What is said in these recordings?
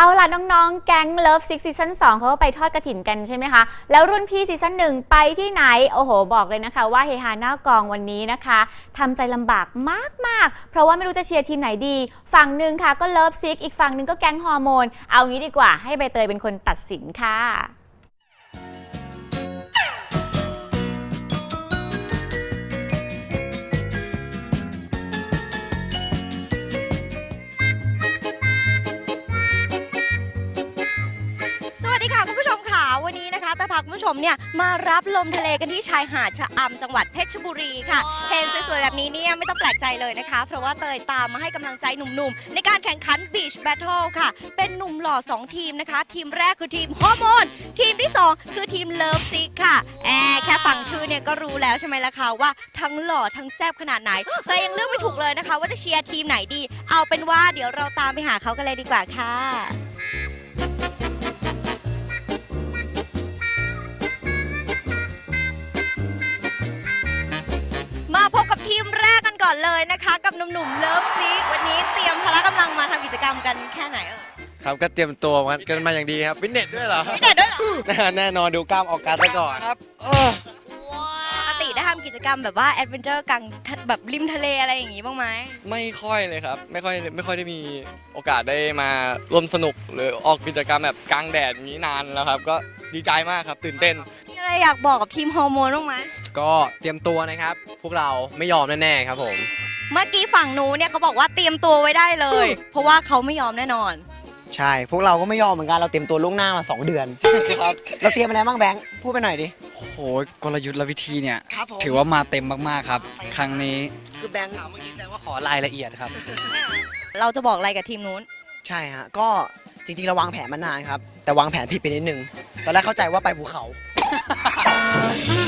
เอาล่ะน้องๆ แก๊ง Love Six Season 2เขาก็ไปทอดกระถิ่นกันใช่ไหมคะ แล้วรุ่นพี่ซีซั่นหนึ่งไปที่ไหน โอ้โห บอกเลยนะคะ ว่าเฮฮาหน้ากองวันนี้นะคะทำใจลำบากมากๆ เพราะว่าไม่รู้จะเชียร์ทีมไหนดี ฝั่งหนึ่งค่ะก็ Love Six อีกฝั่งหนึ่งก็แก๊งฮอร์โมน เอางี้ดีกว่าให้ใบเตยเป็นคนตัดสินค่ะ มเนี่ยมารับลมทะเลกันที่ชายหาดชะอำจังหวัดเพชรบุรีค่ะเห็นสวยๆแบบนี้เนี่ยไม่ต้องแปลกใจเลยนะคะ เพราะว่าเตยตามมาให้กำลังใจหนุ่มๆ ในการแข่งขัน Beach Battle ค่ะ เป็นหนุ่มหล่อ 2 ทีมนะคะ ทีมแรกคือทีมฮอร์โมนทีมที่ 2 คือทีมเลิฟซิกค่ะแอบแค่ฟังชื่อเนี่ยก็รู้แล้วใช่ไหมล่ะคะว่าทั้งหล่อทั้งแซ่บขนาดไหนแต่ยังเลือกไม่ถูกเลยนะคะ ว่าจะเชียร์ทีมไหนดี เอาเป็นว่าเดี๋ยวเราตามไปหาเขากันเลยดีกว่าค่ะ เลยนะคะกับหนุ่มๆเลิฟซีวันนี้เตรียมพละกำลังมาทำกิจกรรมกันแค่ไหนเอ่ยครับก็เตรียมตัวกันมาอย่างดีครับฟิตเนสด้วยเหรอไม่เด็ดด้วยเหรอแน่นอนดูกล้ามออกการซะก่อนครับเออปกติได้ทำกิจกรรมแบบว่าแอดเวนเจอร์กลางทะแบบริมทะเลอะไรอย่างงี้บ้างไหมไม่ค่อยเลยครับ ไม่ค่อยไม่ค่อยได้มีโอกาสได้มาร่วมสนุกหรือออกกิจกรรมแบบกลางแดดอย่างนี้นานแล้วครับ ก็ดีใจมากครับตื่นเต้นมี อะไรอยากบอกกับทีมฮอร์โมนบ้างไหมก็เตรียมตัวนะครับ พวกเราไม่ยอมแน่ๆครับผม เมื่อกี้ฝั่งนู้นเนี่ยเขาบอกว่าเตรียมตัวไว้ได้เลย เพราะว่าเขาไม่ยอมแน่นอน ใช่ พวกเราก็ไม่ยอมเหมือนกัน เราเตรียมตัวล่วงหน้ามา 2 เดือน ครับเราเตรียมอะไรบ้างแบงค์ พูดไปหน่อยดิโอ้โหกลยุทธ์และวิธีเนี่ย ครับผม ถือว่ามาเต็มมากๆครับ ครั้งนี้คือแบงค์ถามเมื่อกี้แต่ว่าขอรายละเอียดครับ เราจะบอกอะไรกับทีมนู้น ใช่ฮะ ก็จริงๆเราวางแผนมานานครับ แต่วางแผนผิดไปนิดนึง ตอนแรกเข้าใจว่าไปภูเขา Ha ha ha!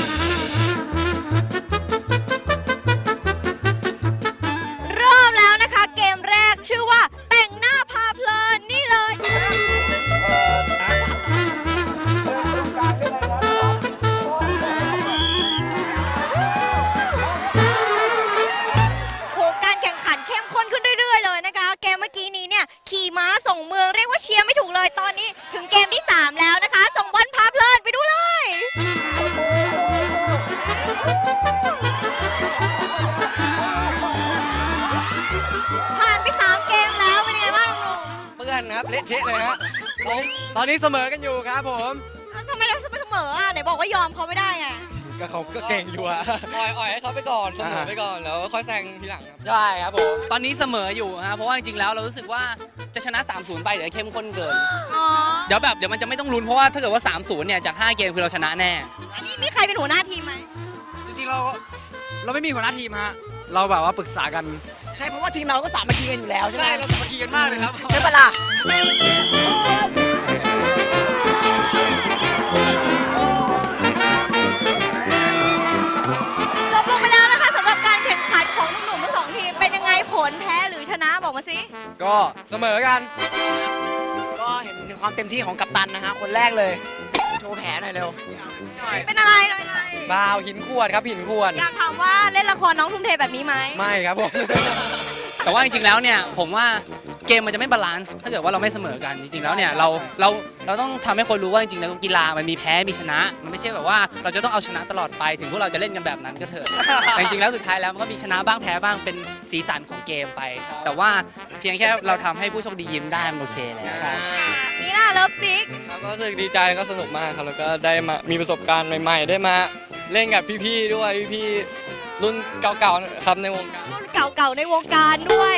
ครับเละเทะเลยฮะตอนนี้เสมอกันอยู่ครับผมๆอ้าวทำไมเราเสมออะไหนบอกว่ายอมเขาไม่ได้ไง ก็เขาก็เก่งอยู่อะ อ่อยอ่อยให้เขาไปก่อนเสมอไปก่อนแล้วค่อยแซงทีหลังครับ ได้ครับผม ตอนนี้เสมออยู่ฮะเพราะว่าจริงๆแล้วเรารู้สึกว่าจะชนะ 3-0 ไปเดี๋ยวเข้มข้นเกิน อ๋อ เดี๋ยวแบบเดี๋ยวมันจะไม่ต้องลุ้นเพราะว่าถ้าเกิดว่า 3-0 เนี่ยจาก5เกมคือเราชนะแน่ อันนี้มีใครเป็นหัวหน้าทีมไหมจริงๆเราเราไม่มีหัวหน้าทีมฮะ เราแบบว่าปรึกษากัน ใช่เพราะว่าทีมเราก็สามัคคีกันอยู่แล้วใช่ไหมใช่เราสามัคคีกันมากเลยครับ ใช่ปะล่ะ จบลงไปแล้วนะคะสำหรับการแข่งขันของหนุ่มๆทั้งสองทีมเป็นยังไงผลแพ้หรือชนะบอกมาสิ ก็เสมอกัน ก็เห็นถึงความเต็มที่ของกัปตันนะฮะคนแรกเลย โชว์แผลหน่อยเร็ว เป็นอะไรหน่อยบาวหินขวดครับหินขวด ๆอยากถามว่าเล่นละครน้องทุ่มเทแบบนี้ไหม ไม่ครับผม แต่ว่าจริงๆแล้วเนี่ยผมว่า เกมมันจะไม่บาลานซ์ถ้าเกิดว่าเราไม่เสมอกันจริงๆแล้วเนี่ยเราเราเราต้องทำให้คนรู้ว่าจริงๆแล้วกีฬามันมีแพ้มีชนะ มันไม่ใช่แบบว่าเราจะต้องเอาชนะตลอดไปถึงพวกเราจะเล่นกันแบบนั้นก็เถอะแต่จริงๆแล้วสุดท้ายแล้วมันก็มีชนะบ้างแพ้บ้างเป็นสีสันของเกมไป แต่ว่าเพียงแค่เราทำให้ผู้โชคดียิ้มได้มันโอเคแล้วครับนี่ล่ะเลิฟซิก ครับก็รู้สึกดีใจก็สนุกมากครับแล้วก็ได้มามีประสบการณ์ใหม่ ๆ ได้มาเล่นกับพี่ๆด้วยพี่ๆรุ่นเก่าๆครับในวงการรุ่น เก่าๆในวงการด้วย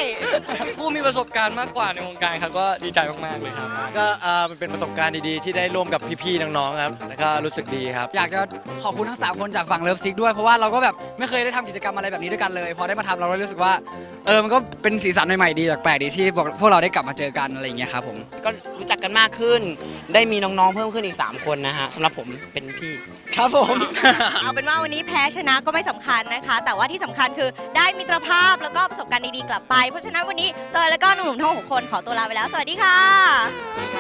ผู้มีประสบการณ์มากกว่าในวงการครับก็ดีใจมากๆเลยครับ ก็เอ่อมันเป็นประสบการณ์ดีๆ ที่ได้ร่วมกับพี่ๆน้องๆครับแล้วก็รู้สึกดีครับ อยากจะขอบคุณทั้ง 3 คนจากฝั่งเลิฟซิกด้วย เพราะว่าเราก็แบบไม่เคยได้ทำกิจกรรมอะไรแบบนี้ด้วยกันเลย พอได้มาทำเราก็รู้สึกว่า เออมันก็เป็นสีสันใหม่ๆดีแปลกๆดีที่พวกพวกเราได้กลับมาเจอกันอะไรอย่างเงี้ยครับผมก็รู้จักกันมากขึ้น ได้มีน้องๆเพิ่มขึ้นอีก 3 คนนะฮะสำหรับผมเป็นพี่ ครับผม เอาเป็นว่าวันนี้แพ้ชนะก็ไม่สำคัญนะคะ แต่ว่าที่สำคัญคือได้มิตรภาพแล้วก็ประสบการณ์ดีๆกลับไป เพราะฉะนั้นวันนี้เตยแล้วก็หนุ่มๆทั้งหกคนขอตัวลาไปแล้ว สวัสดีค่ะ